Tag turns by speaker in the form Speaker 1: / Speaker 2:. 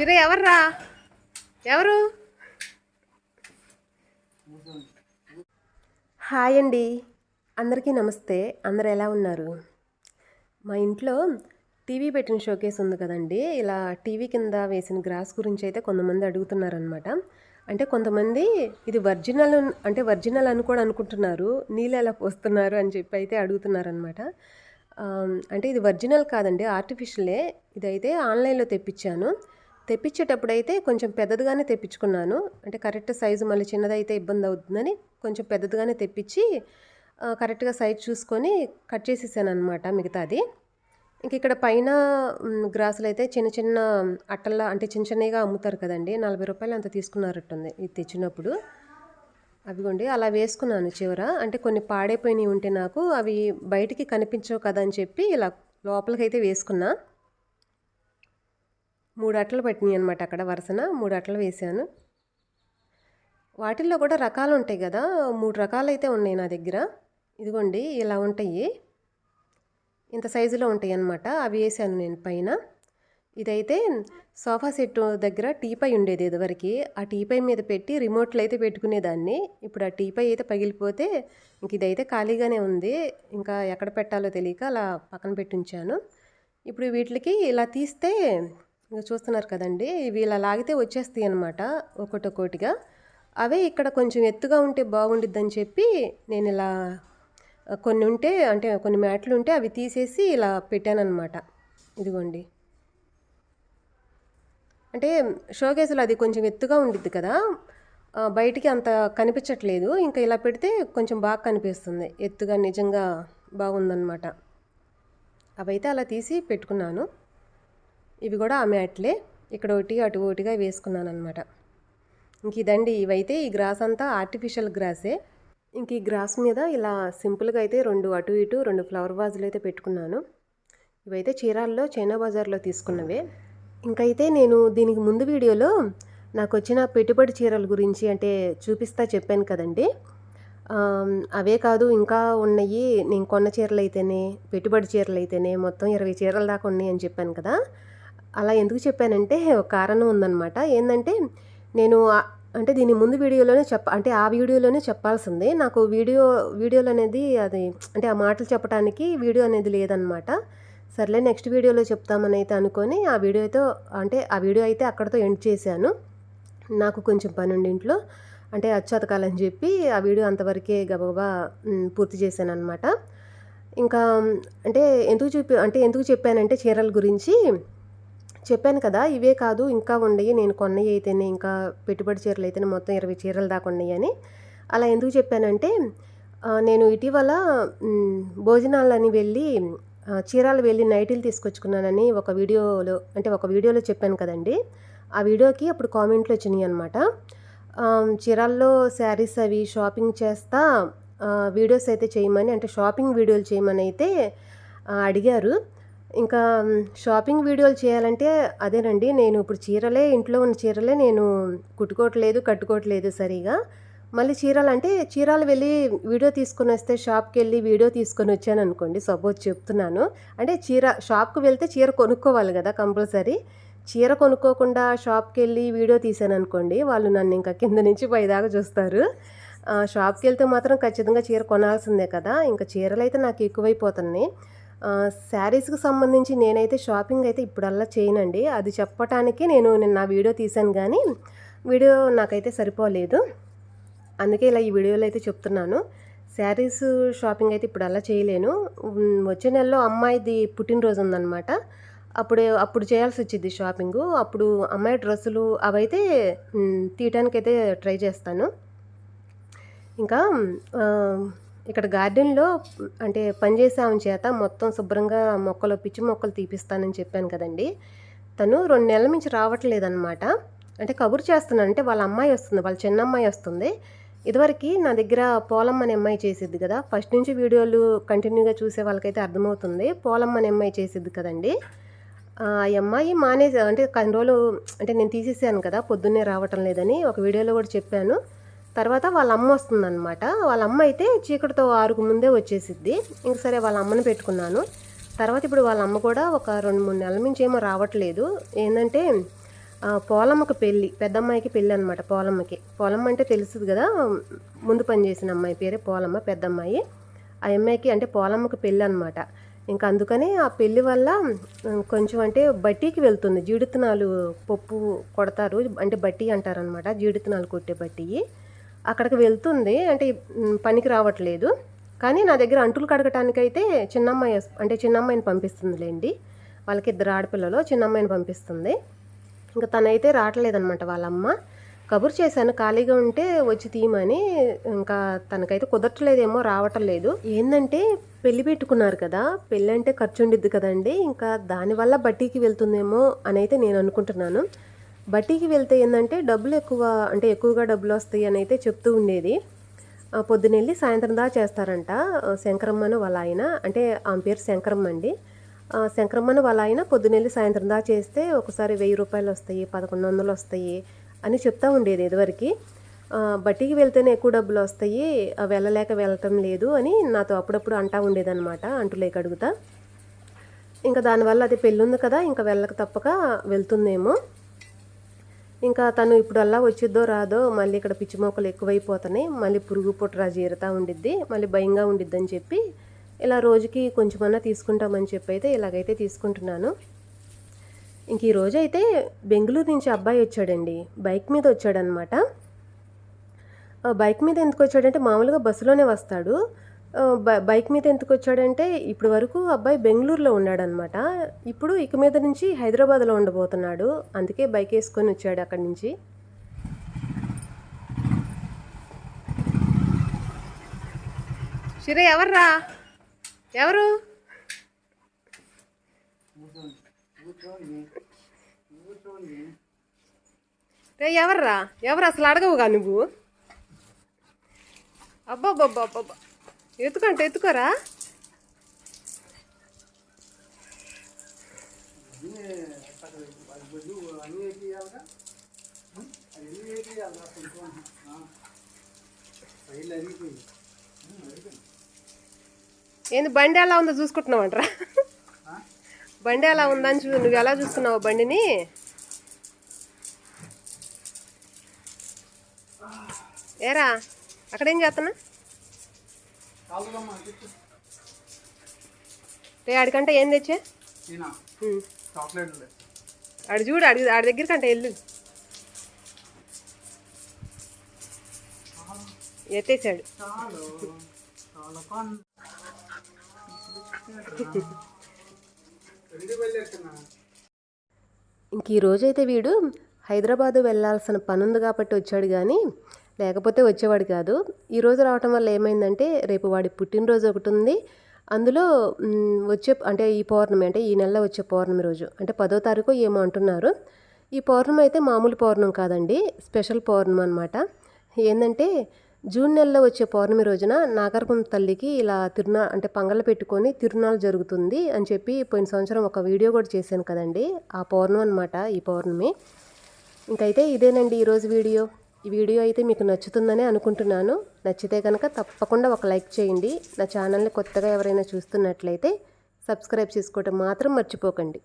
Speaker 1: చిరు ఎవర్రా? ఎవరు? హాయ్ అండి. అందరికీ నమస్తే. అందరు ఎలా ఉన్నారు? మా ఇంట్లో టీవీ పెట్టిన షోకేస్ ఉంది కదండి. ఇలా టీవీ కింద వేసిన గ్రాస్ గురించి అయితే కొంతమంది అడుగుతున్నారనమాట అంటే కొంతమంది ఇది ఒరిజినల్ అంటే ఒరిజినల్ అని కూడా అనుకుంటున్నారు. నీళ్ళు ఎలా పోస్తున్నారు అని చెప్పి అయితే అడుగుతున్నారనమాట అంటే ఇది ఒరిజినల్ కాదండి ఆర్టిఫిషియలే ఇదైతే ఆన్లైన్లో తెప్పించాను. తెప్పించేటప్పుడు అయితే కొంచెం పెద్దదిగానే తెప్పించుకున్నాను. అంటే కరెక్ట్ సైజు మళ్ళీ చిన్నదైతే ఇబ్బంది అవుతుందని కొంచెం పెద్దదిగానే తెప్పించి కరెక్ట్గా సైజ్ చూసుకొని కట్ చేసేసాను అనమాట మిగతాది. ఇంక ఇక్కడ పైన గ్రాసులు అయితే చిన్న చిన్న అట్టల్లా అంటే చిన్న చిన్నగా అమ్ముతారు కదండి నలభై రూపాయలు అంత తీసుకున్నారట్టుంది ఇది తెచ్చినప్పుడు. అవిగోండి అలా వేసుకున్నాను చివర. అంటే కొన్ని పాడైపోయినవి ఉంటే నాకు అవి బయటికి కనిపించవు కదా అని చెప్పి ఇలా లోపలికైతే వేసుకున్నా. మూడు అట్టలు పెట్టినాయి అనమాట అక్కడ వరుసన మూడు అట్టలు వేసాను వాటిల్లో కూడా రకాలు ఉంటాయి కదా మూడు రకాలు అయితే ఉన్నాయి నా దగ్గర. ఇదిగోండి ఇలా ఉంటాయి. ఇంత సైజులో ఉంటాయి అన్నమాట. అవి వేసాను నేను పైన. ఇదైతే సోఫా సెట్ దగ్గర టీపై ఉండేది ఇదివరకు. ఆ టీపై మీద పెట్టి రిమోట్లు అయితే పెట్టుకునేదాన్ని. ఇప్పుడు ఆ టీపై అయితే పగిలిపోతే ఇంక ఇదైతే ఖాళీగానే ఉంది. ఇంకా ఎక్కడ పెట్టాలో తెలియక అలా పక్కన పెట్టి ఉంచాను. ఇప్పుడు వీటికి ఇలా తీస్తే చూస్తున్నారు కదండి ఇవి ఇలా లాగితే వచ్చేస్తాయి అనమాట ఒకటొకోటిగా. అవే ఇక్కడ కొంచెం ఎత్తుగా ఉంటే బాగుండిద్దని చెప్పి నేను ఇలా కొన్ని ఉంటే అంటే కొన్ని మ్యాట్లు ఉంటే అవి తీసేసి ఇలా పెట్టానమాట ఇదిగోండి. అంటే షోకేసులు అది కొంచెం ఎత్తుగా ఉండిద్ది కదా బయటికి అంత కనిపించట్లేదు. ఇంకా ఇలా పెడితే కొంచెం బాగా కనిపిస్తుంది. ఎత్తుగా నిజంగా బాగుందన్నమాట. అవైతే అలా తీసి పెట్టుకున్నాను. ఇవి కూడా ఆమె అట్లే. ఇక్కడ ఒకటి అటు ఒకటిగా వేసుకున్నాను అనమాట ఇంక ఇదండి ఇవైతే ఈ గ్రాస్ అంతా ఆర్టిఫిషియల్ గ్రాసే ఇంక ఈ గ్రాస్ మీద ఇలా సింపుల్గా అయితే రెండు అటు ఇటు రెండు ఫ్లవర్ వాజులు అయితే పెట్టుకున్నాను. ఇవైతే చీరాల్లో చైనా బజార్లో తీసుకున్నవే. ఇంకైతే నేను దీనికి ముందు వీడియోలో నాకు వచ్చిన పెట్టుబడి చీరల గురించి అంటే చూపిస్తా చెప్పాను కదండి. అవే కాదు ఇంకా ఉన్నాయి నేను కొన్న చీరలు అయితేనే పెట్టుబడి చీరలు అయితేనే మొత్తం ఇరవై చీరల దాకా ఉన్నాయి అని చెప్పాను కదా. అలా ఎందుకు చెప్పానంటే ఒక కారణం ఉందన్నమాట. ఏంటంటే నేను అంటే దీని ముందు వీడియోలోనే చెప్ప అంటే ఆ వీడియోలోనే చెప్పాల్సింది. నాకు వీడియో వీడియోలు అనేది అది అంటే ఆ మాటలు చెప్పడానికి వీడియో అనేది లేదనమాట సర్లే నెక్స్ట్ వీడియోలో చెప్తామని అయితే అనుకొని ఆ వీడియోతో అంటే ఆ వీడియో అయితే అక్కడతో ఎండ్ చేశాను. నాకు కొంచెం పని ఉండి ఇంట్లో. అంటే అచ్చతకాలని చెప్పి ఆ వీడియో అంతవరకే గబగబా పూర్తి చేశాను అనమాట ఇంకా అంటే ఎందుకు చూపి అంటే ఎందుకు చెప్పానంటే చీరల గురించి చెప్పాను కదా ఇవే కాదు ఇంకా ఉండయి నేను కొన్నవి అయితేనే ఇంకా పెట్టుబడి చీరలు అయితేనే మొత్తం ఇరవై చీరలు దాకా ఉన్నాయి అని. అలా ఎందుకు చెప్పానంటే నేను ఇటీవల భోజనాలని వెళ్ళి చీరాలు వెళ్ళి నైటీలు తీసుకొచ్చుకున్నానని ఒక వీడియోలో అంటే ఒక వీడియోలో చెప్పాను కదండి. ఆ వీడియోకి అప్పుడు కామెంట్లు వచ్చినాయి అనమాట చీరాల్లో శారీస్ అవి షాపింగ్ చేస్తా వీడియోస్ అయితే చేయమని అంటే షాపింగ్ వీడియోలు చేయమని అయితే అడిగారు. ఇంకా షాపింగ్ వీడియోలు చేయాలంటే అదేనండి. నేను ఇప్పుడు చీరలే ఇంట్లో ఉన్న చీరలే నేను కుట్టుకోవట్లేదు కట్టుకోవట్లేదు సరిగా. మళ్ళీ చీరలు అంటే చీరలు వెళ్ళి వీడియో తీసుకొని వస్తే షాప్కి వెళ్ళి వీడియో తీసుకొని వచ్చాను అనుకోండి సపోజ్ చెప్తున్నాను. అంటే చీర షాప్కి వెళ్తే చీర కొనుక్కోవాలి కదా కంపల్సరీ. చీర కొనుక్కోకుండా షాప్కి వెళ్ళి వీడియో తీసాను అనుకోండి వాళ్ళు నన్ను ఇంకా కింద నుంచి పైదాకా చూస్తారు. షాప్కి వెళ్తే మాత్రం ఖచ్చితంగా చీర కొనాల్సిందే కదా. ఇంకా చీరలు అయితే నాకు ఎక్కువైపోతున్నాయి. శారీస్కి సంబంధించి నేనైతే షాపింగ్ అయితే ఇప్పుడల్లా చేయనండి. అది చెప్పటానికి నేను నిన్న వీడియో తీశాను కానీ వీడియో నాకైతే సరిపోలేదు. అందుకే ఇలా ఈ వీడియోలో అయితే చెప్తున్నాను. శారీస్ షాపింగ్ అయితే ఇప్పుడు అలా చేయలేను వచ్చే నెలలో అమ్మాయిది పుట్టినరోజు ఉందన్నమాట. అప్పుడు అప్పుడు చేయాల్సి వచ్చింది షాపింగ్. అప్పుడు అమ్మాయి డ్రెస్సులు అవైతే తీయటానికైతే ట్రై చేస్తాను. ఇంకా ఇక్కడ గార్డెన్లో అంటే పనిచేసే ఆమె చేత మొత్తం శుభ్రంగా మొక్కలు పిచ్చి మొక్కలు తీపిస్తానని చెప్పాను కదండి. తను రెండు నెలల నుంచి రావట్లేదన్నమాట. అంటే కబురు చేస్తున్నాను. అంటే వాళ్ళ అమ్మాయి వస్తుంది. వాళ్ళ చిన్న అమ్మాయి వస్తుంది. ఇదివరకు నా దగ్గర పోలమ్మ అనే అమ్మాయి చేసిద్ది కదా. ఫస్ట్ నుంచి వీడియోలు కంటిన్యూగా చూసే వాళ్ళకైతే అర్థమవుతుంది. పోలమ్మ అనే అమ్మాయి చేసిద్ది కదండి. ఆ అమ్మాయి మానేసి అంటే కొన్ని రోజులు అంటే నేను తీసేసాను కదా పొద్దున్నే రావటం లేదని ఒక వీడియోలో కూడా చెప్పాను. తర్వాత వాళ్ళ అమ్మ వస్తుందన్నమాట. వాళ్ళ అమ్మ అయితే చీకటితో ఆరుకు ముందే వచ్చేసిద్ది. ఇంక సరే వాళ్ళ అమ్మని పెట్టుకున్నాను. తర్వాత ఇప్పుడు వాళ్ళ అమ్మ కూడా ఒక రెండు మూడు నెలల నుంచి ఏమో రావట్లేదు. ఏంటంటే పోలమ్మకి పెళ్ళి పెద్దమ్మాయికి పెళ్ళి అనమాట పోలమ్మకి. పోలమ్మ అంటే తెలుస్తుంది కదా ముందు పనిచేసిన అమ్మాయి పేరే పోలమ్మ పెద్దమ్మాయి. ఆ అమ్మాయికి అంటే పోలమ్మకి పెళ్ళి అనమాట ఇంకా అందుకని ఆ పెళ్ళి వల్ల కొంచెం అంటే బట్టీకి వెళ్తుంది. జీడితనాలు పప్పు కొడతారు అంటే బట్టి అంటారనమాట జీడితనాలు కొట్టే బట్టి అక్కడికి వెళ్తుంది. అంటే పనికి రావట్లేదు. కానీ నా దగ్గర అంటులు కడగటానికైతే చిన్నమ్మాయి అంటే చిన్నమ్మాయిని పంపిస్తుందిలేండి. వాళ్ళకి ఇద్దరు ఆడపిల్లలు చిన్నమ్మాయిని పంపిస్తుంది. ఇంకా తనైతే రావట్లేదనమాట వాళ్ళమ్మ. కబుర్ కబురు చేశాను ఖాళీగా ఉంటే వచ్చి తీయమని. ఇంకా తనకైతే కుదరట్లేదేమో రావటం లేదు. ఏంటంటే పెళ్ళి పెట్టుకున్నారు కదా పెళ్ళి అంటే ఖర్చు ఉండిద్ది కదండి. ఇంకా దానివల్ల బట్టీకి వెళ్తుందేమో అని అయితే నేను అనుకుంటున్నాను. బట్టీకి వెళ్తే ఏంటంటే డబ్బులు ఎక్కువ అంటే ఎక్కువగా డబ్బులు వస్తాయి అని అయితే చెప్తూ ఉండేది. పొద్దునెళ్ళి సాయంత్రం దాకా చేస్తారంట శంకరమ్మను వాళ్ళ ఆయన అంటే ఆమె పేరు శంకరమ్మ అండి. శంకరమ్మను వాళ్ళ ఆయన పొద్దునెళ్ళి సాయంత్రం దాకా చేస్తే ఒకసారి వెయ్యి రూపాయలు వస్తాయి పదకొండు వందలు వస్తాయి అని చెప్తూ ఉండేది ఇదివరకు. బట్టీకి బట్టికి వెళ్తేనే ఎక్కువ డబ్బులు వస్తాయి వెళ్ళలేక వెళ్ళటం లేదు అని నాతో అప్పుడప్పుడు అంటా ఉండేదన్నమాట అంటులేక అడుగుతా. ఇంకా దానివల్ల అది పెళ్ళి ఉంది కదా ఇంకా వెళ్ళక తప్పక వెళ్తుందేమో. ఇంకా తను ఇప్పుడు అలా వచ్చిద్దో రాదో మళ్ళీ ఇక్కడ పిచ్చి మొక్కలు ఎక్కువైపోతున్నాయి. మళ్ళీ పురుగు పుట్రా జీరుతా ఉండిద్ది. మళ్ళీ భయంగా ఉండిద్ది అని చెప్పి ఇలా రోజుకి కొంచెమన్నా తీసుకుంటామని చెప్పి అయితే ఇలాగైతే తీసుకుంటున్నాను. ఇంక ఈ రోజు అయితే బెంగళూరు నుంచి అబ్బాయి వచ్చాడండి. బైక్ మీద వచ్చాడనమాట. బైక్ మీద ఎందుకు వచ్చాడంటే మామూలుగా బస్సులోనే వస్తాడు. బైక్ మీద ఎందుకు వచ్చాడంటే ఇప్పటి వరకు అబ్బాయి బెంగళూరులో ఉన్నాడనమాట. ఇప్పుడు ఇక మీద నుంచి హైదరాబాద్లో ఉండబోతున్నాడు. అందుకే బైక్ వేసుకొని వచ్చాడు అక్కడి నుంచి. షిరే ఎవర్రా? ఎవరు? రే ఎవర్రా? ఎవరు? అసలు అడగవుగా నువ్వు? అబ్బాబ్బాబ్బాబ్బా ఎత్తుకంటే ఎత్తుకోరా? ఏంది బండి ఎలా ఉందో చూసుకుంటున్నావంటరా? బండి ఎలా ఉందని చూ నువ్వు ఎలా చూస్తున్నావు బండిని? ఏరా అక్కడేం చేస్తున్నా రే ఆడికంటే ఏం తెచ్చే? ఆడు చూడు ఆడి ఆడి దగ్గరికి అంటే వెళ్ళు ఎత్తేసాడు. ఇంక ఈ రోజైతే వీడు హైదరాబాద్ వెళ్ళాల్సిన పని ఉంది కాబట్టి వచ్చాడు కానీ లేకపోతే వచ్చేవాడు కాదు. ఈరోజు రావటం వల్ల ఏమైందంటే రేపు వాడి పుట్టినరోజు ఒకటి ఉంది. అందులో వచ్చే అంటే ఈ పౌర్ణమి అంటే ఈ నెలలో వచ్చే పౌర్ణమి రోజు అంటే పదో తారీఖు ఏమో అంటున్నారు. ఈ పౌర్ణమి అయితే మామూలు పౌర్ణం కాదండి స్పెషల్ పౌర్ణమి అనమాట ఏంటంటే జూన్ నెలలో వచ్చే పౌర్ణమి రోజున నాగరపం తల్లికి ఇలా తిరునా అంటే పంగలు పెట్టుకొని తిరునాళ్ళు జరుగుతుంది అని చెప్పి పోయిన సంవత్సరం ఒక వీడియో కూడా చేశాను కదండి ఆ పౌర్ణమి అనమాట ఈ పౌర్ణమి. ఇంకైతే ఇదేనండి ఈరోజు వీడియో. ఈ వీడియో అయితే మీకు నచ్చుతుందని అనుకుంటున్నాను. నచ్చితే కనుక తప్పకుండా ఒక లైక్ చేయండి. నా ఛానల్ని కొత్తగా ఎవరైనా చూస్తున్నట్లయితే సబ్స్క్రైబ్ చేసుకోవటం మాత్రం మర్చిపోకండి.